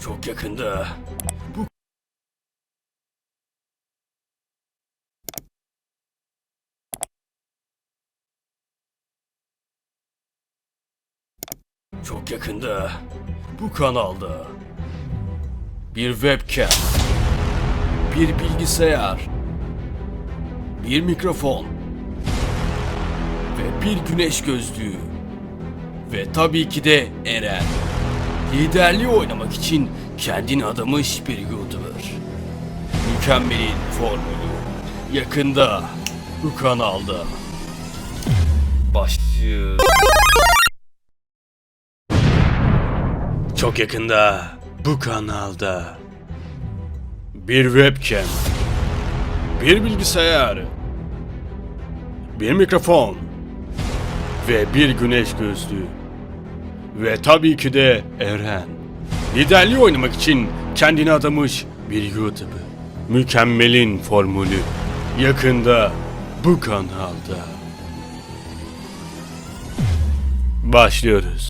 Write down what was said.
Çok yakında. Bu Çok yakında bu kanalda bir webcam, bir bilgisayar, bir mikrofon ve bir güneş gözlüğü ve tabii ki de Eren. Liderliği oynamak için kendini adamış bir YouTuber. Mükemmelin formülü yakında bu kanalda. Başlıyor. Çok yakında bu kanalda bir webcam, bir bilgisayar, bir mikrofon ve bir güneş gözlüğü. Ve tabii ki de Eren. Liderliği oynamak için kendini adamış bir YouTuber. Mükemmelin formülü yakında bu kanalda. Başlıyoruz.